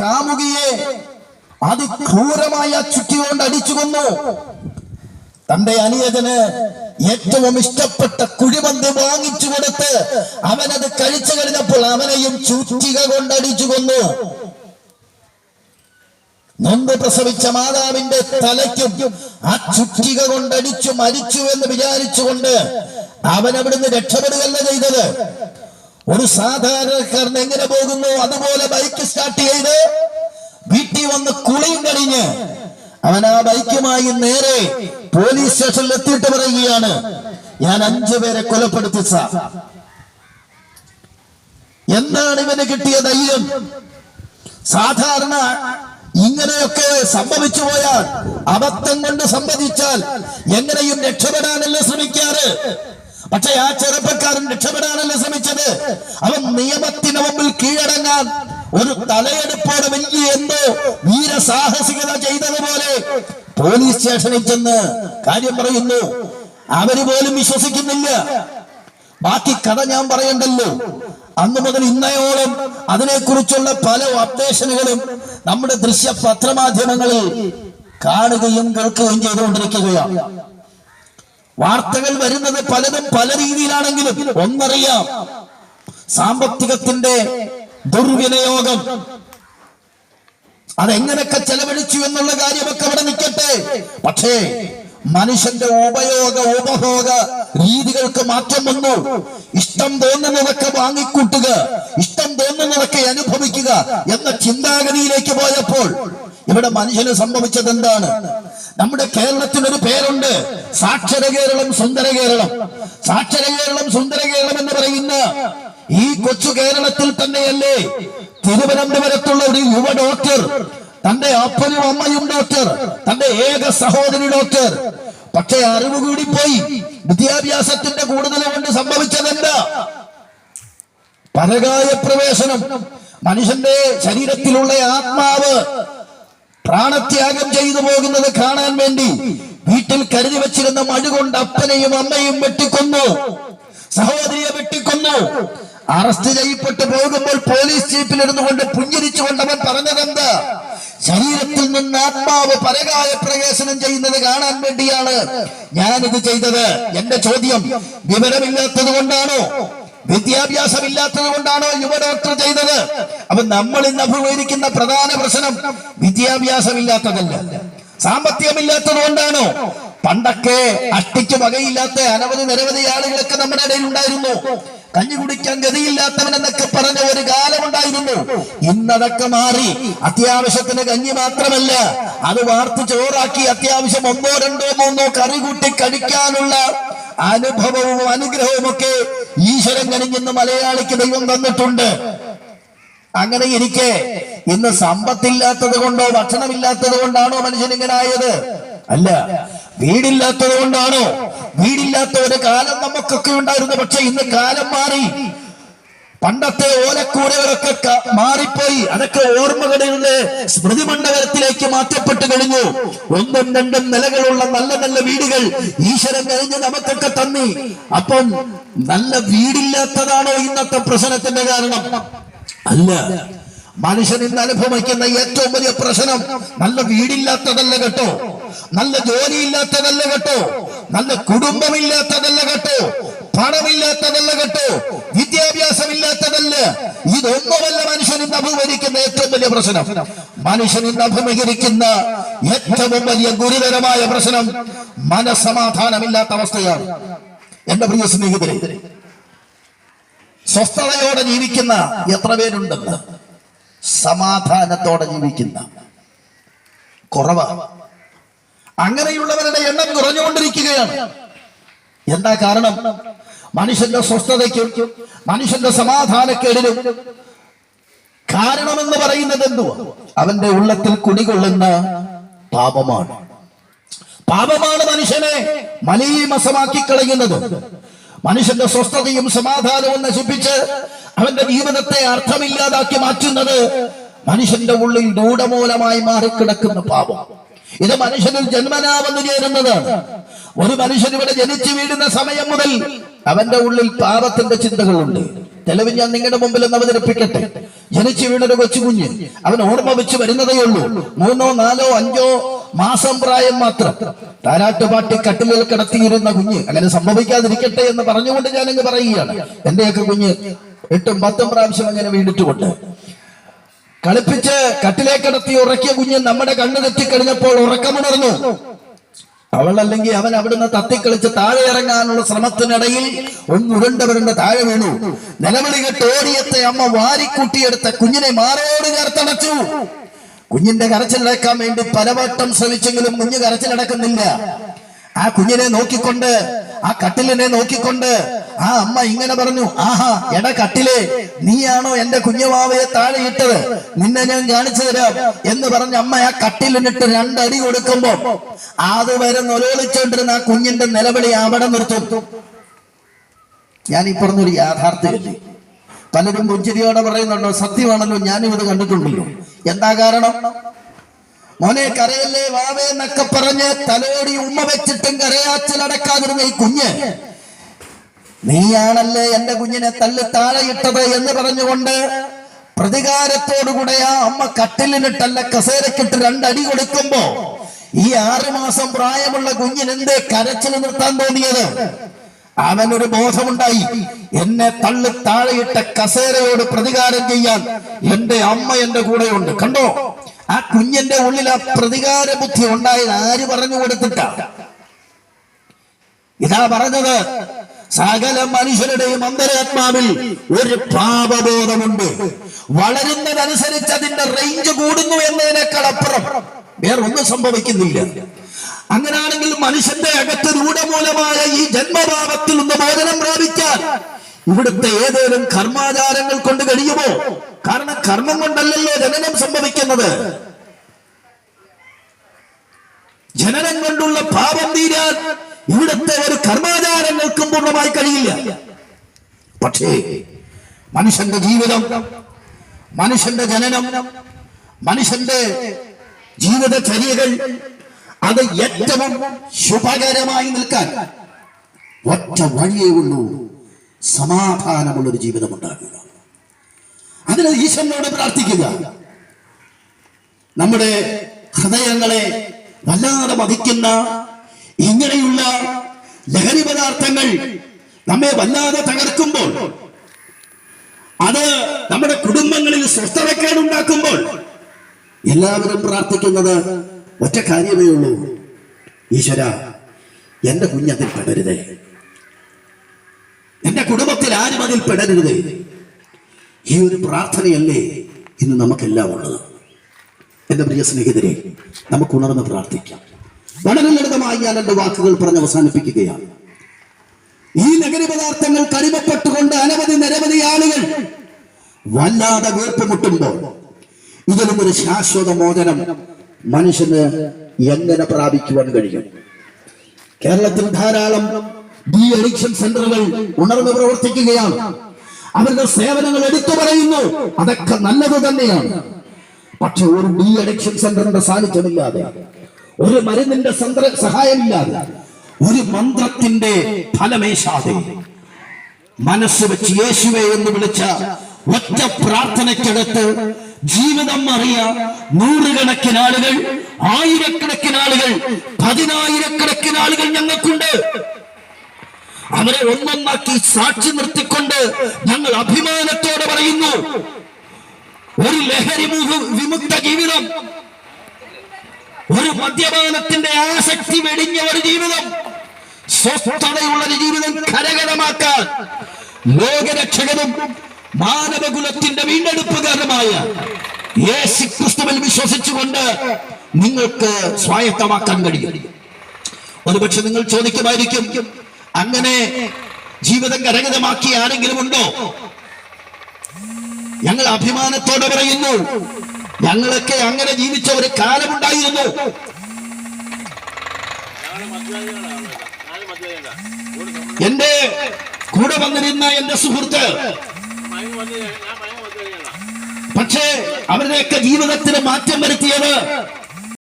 കാമുകിയെ അതിക്രൂരമായ ചുറ്റികൊണ്ട് അടിച്ചു കൊന്നു. തന്റെ അനിയതിന് ഏറ്റവും ഇഷ്ടപ്പെട്ട കുഴിമന്ത് വാങ്ങിച്ചു കൊടുത്ത് അവനത് കഴിച്ചു കഴിഞ്ഞപ്പോൾ അവനെയും ചുറ്റിക കൊണ്ടടിച്ചു കൊന്നു. നൊന്ത് പ്രസവിച്ച മാതാവിന്റെ തലയ്ക്കും ആ ചുറ്റിക കൊണ്ടടിച്ചു മരിച്ചു എന്ന് വിചാരിച്ചുകൊണ്ട് അവൻ അവിടുന്ന് രക്ഷപ്പെടുകയല്ല ചെയ്തത്. ഒരു സാധാരണക്കാരൻ എങ്ങനെ പോകുന്നു? അതുപോലെ ബൈക്ക് സ്റ്റാർട്ട് ചെയ്ത് വീട്ടിൽ വന്ന് കുളിയും കഴിഞ്ഞ് അവൻ ആ ബൈക്കുമായി നേരെ പോലീസ് സ്റ്റേഷനിൽ എത്തിയിട്ട് പറയുകയാണ് ഞാൻ അഞ്ചു പേരെ കൊലപ്പെടുത്തി സാർ എന്താണ് ഇവന് കിട്ടിയ ധൈര്യം? സാധാരണ ഇങ്ങനെയൊക്കെ സംഭവിച്ചു പോയാൽ അബദ്ധം കൊണ്ട് സംഭവിച്ചാൽ എങ്ങനെയും രക്ഷപ്പെടാനല്ല ശ്രമിക്കാറ്? പക്ഷെ ആ ചെറുപ്പക്കാരൻ ശ്രമിച്ചത് അവൻ നിയമത്തിന് മുമ്പിൽ കീഴടങ്ങാൻ ഒരു തലയെടുപ്പോടെ വലിയ എന്തോ വീരസാഹസികത ചെയ്തതുപോലെ പോലീസ് സ്റ്റേഷനിൽ ചെന്ന് കാര്യം പറയുന്നു. അവർ പോലും വിശ്വസിക്കുന്നില്ല. ബാക്കി കഥ ഞാൻ പറയണ്ടല്ലോ. അന്ന് മുതൽ ഇന്നയോളം അതിനെക്കുറിച്ചുള്ള പല അപ്ഡേഷനുകളും നമ്മുടെ ദൃശ്യ പത്രമാധ്യമങ്ങളിൽ കാണുകയും കേൾക്കുകയും ചെയ്തുകൊണ്ടിരിക്കുകയാണ്. വാർത്തകൾ വരുന്നത് പലതും പല രീതിയിലാണെങ്കിലും ഒന്നറിയാം. സാമ്പത്തികത്തിന്റെ ദുർവിനിയോഗം. അതെങ്ങനെയൊക്കെ ചെലവഴിച്ചു എന്നുള്ള കാര്യമൊക്കെ അവിടെ നിൽക്കട്ടെ. പക്ഷേ മനുഷ്യന്റെ ഉപയോഗ ഉപഭോഗ രീതികൾക്ക് മാറ്റം വന്നു. ഇഷ്ടം തോന്നുന്നതൊക്കെ വാങ്ങിക്കൂട്ടുക ഇഷ്ടം തോന്നുന്നതൊക്കെ അനുഭവിക്കുക എന്ന ചിന്താഗതിയിലേക്ക് പോയപ്പോൾ ഇവിടെ മനുഷ്യന് സംഭവിച്ചത് എന്താണ്? നമ്മുടെ കേരളത്തിനൊരു പേരുണ്ട് സാക്ഷര കേരളം സുന്ദര കേരളം. സാക്ഷര കേരളം സുന്ദര കേരളം എന്ന് പറയുന്ന ഈ കൊച്ചു കേരളത്തിൽ തന്നെയല്ലേ തിരുവനന്തപുരത്തുള്ള ഒരു യുവ ഡോക്ടർ തന്റെ അപ്പനും അമ്മയും ഡോക്ടർ തന്റെ ഏക സഹോദരി ഡോക്ടർ. പക്ഷെ അറിവ് കൂടിപ്പോയി. പോയി വിദ്യാഭ്യാസത്തിന്റെ കൂടുതൽ കൊണ്ട് സംഭവിച്ചതെന്താ? പരകായ പ്രവേശനം. മനുഷ്യന്റെ ശരീരത്തിലുള്ള ആത്മാവ് പ്രാണത്യാഗം ചെയ്തു പോകുന്നത് കാണാൻ വേണ്ടി വീട്ടിൽ കരുതി വെച്ചിരുന്ന മഴുകൊണ്ട് അപ്പനെയും അമ്മയും വെട്ടിക്കൊന്നു. സഹോദരിയെ വെട്ടിക്കൊന്നു. അറസ്റ്റ് ചെയ്യപ്പെട്ടു പോകുമ്പോൾ പോലീസ് ജീപ്പിൽ കൊണ്ട് പുഞ്ചിരിച്ചുകൊണ്ട് അവൻ പറഞ്ഞതെന്ത്? ശരീരത്തിൽ നിന്ന് ആത്മാവ് പരകായ പ്രവേശനം ചെയ്യുന്നത് കാണാൻ വേണ്ടിയാണ് ഞാനിത് ചെയ്തത്. എന്റെ ചോദ്യം വിവരമില്ലാത്തത് കൊണ്ടാണോ? വിദ്യാഭ്യാസമില്ലാത്തത് കൊണ്ടാണോ യുവ ഡോക്ടർ ചെയ്തത്? അപ്പൊ നമ്മൾ ഇന്ന് അഭിമുഖീകരിക്കുന്ന പ്രധാന പ്രശ്നം വിദ്യാഭ്യാസമില്ലാത്തതല്ല. സാമ്പത്തികമില്ലാത്തത് കൊണ്ടാണോ? പണ്ടൊക്കെ അട്ടിക്ക് വകയില്ലാത്ത അനവധി നിരവധി ആളുകളൊക്കെ നമ്മുടെ ഇടയിൽ ഉണ്ടായിരുന്നു. കഞ്ഞി കുടിക്കാൻ ഗതിയില്ലാത്തവൻ എന്നൊക്കെ പറഞ്ഞ ഒരു കാലമുണ്ടായിരുന്നു ഇന്നതൊക്കെ മാറി. അത്യാവശ്യത്തിന് കഞ്ഞി മാത്രമല്ല അത് വാർത്ത് ചോറാക്കി അത്യാവശ്യം ഒന്നോ രണ്ടോ മൂന്നോ കറി കൂട്ടി കഴിക്കാനുള്ള അനുഭവവും അനുഗ്രഹവും ഒക്കെ ഈശ്വരൻ കനിഞ്ഞെന്ന് മലയാളിക്ക് ദൈവം തന്നിട്ടുണ്ട്. അങ്ങനെ ഇരിക്കെ. ഇന്ന് സമ്പത്തില്ലാത്തത് കൊണ്ടോ ഭക്ഷണമില്ലാത്തത് കൊണ്ടാണോ മനുഷ്യൻ അല്ല വീടില്ലാത്തത് കൊണ്ടാണോ? വീടില്ലാത്ത ഒരു കാലം നമുക്കൊക്കെ ഉണ്ടായിരുന്നു പക്ഷെ ഇന്ന് കാലം മാറി. പണ്ടത്തെ ഓലക്കൂരകളൊക്കെ മാറിപ്പോയി. അതൊക്കെ ഓർമ്മകളിലെ സ്മൃതി മണ്ഡലത്തിലേക്ക് മാറ്റപ്പെട്ടു കഴിഞ്ഞു. ഒന്നും രണ്ടും നിലകളുള്ള നല്ല നല്ല വീടുകൾ ഈശ്വരൻ കഴിഞ്ഞ് നമുക്കൊക്കെ തന്നി. അപ്പം നല്ല വീടില്ലാത്തതാണോ ഇന്നത്തെ പ്രശ്നത്തിന്റെ കാരണം? അല്ല മനുഷ്യൻ ഇന്ന് അനുഭവിക്കുന്ന ഏറ്റവും വലിയ പ്രശ്നം നല്ല വീടില്ലാത്തതല്ല കേട്ടോ. നല്ല ജോലിയില്ലാത്തതല്ല കേട്ടോ. നല്ല കുടുംബമില്ലാത്തതല്ല കേട്ടോ. പണമില്ലാത്തതല്ല കേട്ടോ. വിദ്യാഭ്യാസമില്ലാത്തതല്ല. ഇതൊന്നുമല്ല മനുഷ്യൻ ഇന്ന് അഭിമുഖീകരിക്കുന്ന ഏറ്റവും വലിയ പ്രശ്നം. മനുഷ്യൻ ഇന്ന് അഭിമുഖീകരിക്കുന്ന ഏറ്റവും വലിയ ഗുരുതരമായ പ്രശ്നം മനസമാധാനമില്ലാത്ത അവസ്ഥയാണ്. എന്റെ പ്രിയ സ്നേഹിതരെ സ്വസ്ഥതയോടെ ജീവിക്കുന്ന എത്ര പേരുണ്ടെന്ന്? സമാധാനത്തോടെ ജീവിക്കുന്ന. കുറവ. അങ്ങനെയുള്ളവരുടെ എണ്ണം കുറഞ്ഞുകൊണ്ടിരിക്കുകയാണ്. എന്താ കാരണം? മനുഷ്യന്റെ സ്വസ്ഥതയ്ക്കും മനുഷ്യന്റെ സമാധാനക്കേടിനും കാരണമെന്ന് പറയുന്നത് എന്തുവാ? അവന്റെ ഉള്ളത്തിൽ കുടികൊള്ളുന്ന പാപമാണ്. പാപമാണ് മനുഷ്യനെ മലീമസമാക്കി കളയുന്നത് മനുഷ്യന്റെ സ്വസ്ഥതയും സമാധാനവും നശിപ്പിച്ച് അവന്റെ ജീവിതത്തെ അർത്ഥമില്ലാതാക്കി മാറ്റുന്നത് മനുഷ്യന്റെ ഉള്ളിൽ രൂഢമൂലമായി മാറിക്കിടക്കുന്ന പാപം. ഇത് മനുഷ്യനിൽ ജന്മനാ വന്നു ചേരുന്നതാണ്. ഒരു മനുഷ്യൻ ഇവിടെ ജനിച്ചു വീഴുന്ന സമയം മുതൽ അവന്റെ ഉള്ളിൽ പാപത്തിന്റെ ചിന്തകളുണ്ട്. തെളിവ് ഞാൻ നിങ്ങളുടെ മുമ്പിൽ ഒന്ന് അവതരിപ്പിക്കട്ടെ. ജനിച്ചു വീണൊരു കൊച്ചു കുഞ്ഞ് അവൻ ഓർമ്മ വെച്ച് വരുന്നതേ ഉള്ളൂ. മൂന്നോ നാലോ അഞ്ചോ മാസം പ്രായം മാത്രം. താരാട്ടുപാട്ടി കട്ടിലിൽ കിടത്തിയിരുന്ന കുഞ്ഞ് അങ്ങനെ സംഭവിക്കാതിരിക്കട്ടെ എന്ന് പറഞ്ഞുകൊണ്ട് ഞാനങ്ങ് പറയുകയാണ്. എന്റെയൊക്കെ കുഞ്ഞ് എട്ടും പത്തും പ്രാവശ്യം അങ്ങനെ വീണിട്ടുമുണ്ട്. കളിപ്പിച്ച് കട്ടിലേക്കിടത്തി ഉറക്കിയ കുഞ്ഞ് നമ്മുടെ കണ്ണു തെറ്റിക്കഴിഞ്ഞപ്പോൾ ഉറക്കമുണർന്നു. അവളല്ലെങ്കിൽ അവൻ അവിടുന്ന് തത്തിക്കളിച്ച് താഴെ ഇറങ്ങാനുള്ള ശ്രമത്തിനിടയിൽ ഒന്ന് ഉരുണ്ടവരുണ്ട് താഴെ വീണു. നിലവിളി കെട്ട് ഓടിയത്തെ അമ്മ വാരിക്കൂട്ടിയെടുത്ത കുഞ്ഞിനെ മാറോട് ചേർത്തടച്ചു. കുഞ്ഞിന്റെ കരച്ചിലടക്കാൻ വേണ്ടി പലവട്ടം ശ്രമിച്ചെങ്കിലും കുഞ്ഞ് കരച്ചിലടക്കുന്നില്ല. ആ കുഞ്ഞിനെ നോക്കിക്കൊണ്ട് ആ കട്ടിലിനെ നോക്കിക്കൊണ്ട് ആ അമ്മ ഇങ്ങനെ പറഞ്ഞു ആഹാ എട കട്ടിലെ നീയാണോ എന്റെ കുഞ്ഞുമാവയെ താഴെ ഇട്ടത് നിന്നെ ഞാൻ കാണിച്ചു തരാം. എന്ന് പറഞ്ഞ അമ്മ ആ കട്ടിലിനിട്ട് രണ്ടടി കൊടുക്കുമ്പോ അതുവരെ നൊലോളിച്ചോണ്ടിരുന്ന ആ കുഞ്ഞിന്റെ നിലവിളി അവിടെ നിർത്തും. ഞാൻ ഈ പറഞ്ഞൊരു പലരും പുഞ്ചിരിയോടെ പറയുന്നുണ്ടോ? സത്യമാണല്ലോ ഞാനും ഇത് കണ്ടിട്ടുണ്ടല്ലോ. എന്താ കാരണം? മോനെ കരയല്ലേ വാവേ എന്നൊക്കെ പറഞ്ഞ് തലോടി ഉമ്മ വെച്ചിട്ടും കരയാച്ചിലടക്കാതിരുന്ന ഈ കുഞ്ഞ്. നീയാണല്ലേ എന്റെ കുഞ്ഞിനെ തള്ളി താഴെയിട്ടത് എന്ന് പറഞ്ഞുകൊണ്ട് പ്രതികാരത്തോടുകൂടെ ആ അമ്മ കട്ടിലിനിട്ടല്ല കസേരക്കിട്ട് രണ്ടടി കൊടുക്കുമ്പോ ഈ ആറു മാസം പ്രായമുള്ള കുഞ്ഞിനെന്തേ കരച്ചിൽ നിർത്താൻ തോന്നിയത്? അവനൊരു ബോധമുണ്ടായി. എന്നെ തള്ളി താഴെയിട്ട കസേരയോട് പ്രതികാരം ചെയ്യാൻ എന്റെ അമ്മ എന്റെ കൂടെയുണ്ട്. കണ്ടോ? ആ കുഞ്ഞിന്റെ ഉള്ളിൽ ആ പ്രതികാര ബുദ്ധി ഉണ്ടായത് ആര് പറഞ്ഞു കൊടുത്തിട്ടാ? ഇതാ പറഞ്ഞത് സകല മനുഷ്യരുടെയും അന്തരാത്മാവിൽ ഒരു പാപബോധമുണ്ട്. വളരുന്നതനുസരിച്ച് അതിന്റെ റേഞ്ച് കൂടുന്നു എന്നതിനേക്കാൾ അപ്പുറം വേറൊന്നും സംഭവിക്കുന്നില്ല. അങ്ങനാണെങ്കിൽ മനുഷ്യന്റെ അകത്ത് രൂഢമൂലമായ ഈ ജന്മഭാവത്തിൽ നിന്ന് മോചനം പ്രാപിക്കാൻ ഇവിടുത്തെ ഏതേലും കർമാചാരങ്ങൾ കൊണ്ട് കഴിയുമോ? കാരണം കർമ്മം കൊണ്ടല്ലല്ലോ ജനനം സംഭവിക്കുന്നത്. ജനനം കൊണ്ടുള്ള പാപം തീരാൻ ഇവിടുത്തെ ഒരു കർമാചാരങ്ങൾക്കും പൂർണമായി കഴിയില്ല. പക്ഷേ മനുഷ്യന്റെ ജീവിതം മനുഷ്യന്റെ ജനനം മനുഷ്യന്റെ ജീവിതചര്യകൾ അത് ഏറ്റവും ശുഭകരമായി നിൽക്കാൻ ഒറ്റ വഴിയേ ഉള്ളൂ. സമാധാനമുള്ളൊരു ജീവിതം ഉണ്ടാക്കുക. അതിന് ഈശ്വരനോട് പ്രാർത്ഥിക്കുക. നമ്മുടെ ഹൃദയങ്ങളെ വല്ലാതെ മതിക്കുന്ന ഇങ്ങനെയുള്ള ലഹരി പദാർത്ഥങ്ങൾ നമ്മെ വല്ലാതെ തകർക്കുമ്പോൾ അത് നമ്മുടെ കുടുംബങ്ങളിൽ സ്വസ്ഥതക്കേടുണ്ടാക്കുമ്പോൾ എല്ലാവരും പ്രാർത്ഥിക്കുന്നത് ഒറ്റ കാര്യമേ ഉള്ളൂ. ഈശ്വര എന്റെ കുഞ്ഞതിൽ പെടരുതേ. എന്റെ കുടുംബത്തിൽ ആരും അതിൽ പെടരുത്. ഈ ഒരു പ്രാർത്ഥനയല്ലേ ഇന്ന് നമുക്കെല്ലാം ഉള്ളത്. എന്റെ പ്രിയ സ്നേഹിതരെ നമുക്ക് ഉണർന്ന് പ്രാർത്ഥിക്കാം. വളരെ ലളിതമായി ഞാൻ എന്റെ വാക്കുകൾ പറഞ്ഞ് അവസാനിപ്പിക്കുകയാണ്. ഈ ലഹരി പദാർത്ഥങ്ങൾ കടിമപ്പെട്ടുകൊണ്ട് അനവധി നിരവധി ആളുകൾ വല്ലാതെ വീർപ്പുമുട്ടുമ്പോൾ ഇതിലും ഒരു ശാശ്വത മോചനം മനുഷ്യന് എങ്ങനെ പ്രാപിക്കുവാൻ കഴിയും? കേരളത്തിൽ ധാരാളം ഡി അഡിക്ഷൻ സെന്ററുകൾ ഉണർന്ന് പ്രവർത്തിക്കുകയാണ്. അവരുടെ സേവനങ്ങൾ എടുത്തു പറയുന്നു. അതൊക്കെ നല്ലത് തന്നെയാണ്. പക്ഷെ ഒരു ഡി അഡിക്ഷൻ സെന്ററിന്റെ സാന്നിധ്യമില്ലാതെ ഒരു മരുന്നിന്റെ സഹായമില്ലാതെ ഒരു മന്ത്രത്തിന്റെ ഫലമേശാതെ മനസ്സ് വെച്ച് യേശുവെ എന്ന് വിളിച്ച ഒറ്റ പ്രാർത്ഥനയ്ക്കടുത്ത് ജീവിതം അറിയ നൂറുകണക്കിന് ആളുകൾ ആയിരക്കണക്കിന് ആളുകൾ പതിനായിരക്കണക്കിന് ആളുകൾ ഞങ്ങൾക്കുണ്ട്. അവരെ ഒന്നൊന്നാക്കി സാക്ഷി നിർത്തിക്കൊണ്ട് ഞങ്ങൾ അഭിമാനത്തോടെ പറയുന്നു. ഒരു ലഹരി വിമുക്ത ജീവിതം ഒരു മദ്യപാനത്തിന്റെ ആസക്തി വെടിഞ്ഞ ഒരു ജീവിതം സ്വസ്ഥതയുള്ള ഒരു ജീവിതം കരകരമാക്കാൻ ലോകരക്ഷകനും മാനവകുലത്തിന്റെ വീണ്ടെടുപ്പുകാരമായ യേശു ക്രിസ്തുവിൽ വിശ്വസിച്ചുകൊണ്ട് നിങ്ങൾക്ക് സ്വായത്തമാക്കാൻ കഴിയും. ഒരുപക്ഷെ നിങ്ങൾ ചോദിക്കുമായിരിക്കും അങ്ങനെ ജീവിതം കരകതമാക്കി ആരെങ്കിലും ഉണ്ടോ ഞങ്ങൾ അഭിമാനത്തോടെ പറയുന്നു ഞങ്ങളൊക്കെ അങ്ങനെ ജീവിച്ച ഒരു കാലമുണ്ടായിരുന്നു. എന്റെ കൂടെ വന്നിരുന്ന എന്റെ സുഹൃത്ത് പക്ഷേ അവരുടെയൊക്കെ ജീവിതത്തിന് മാറ്റം വരുത്തിയത്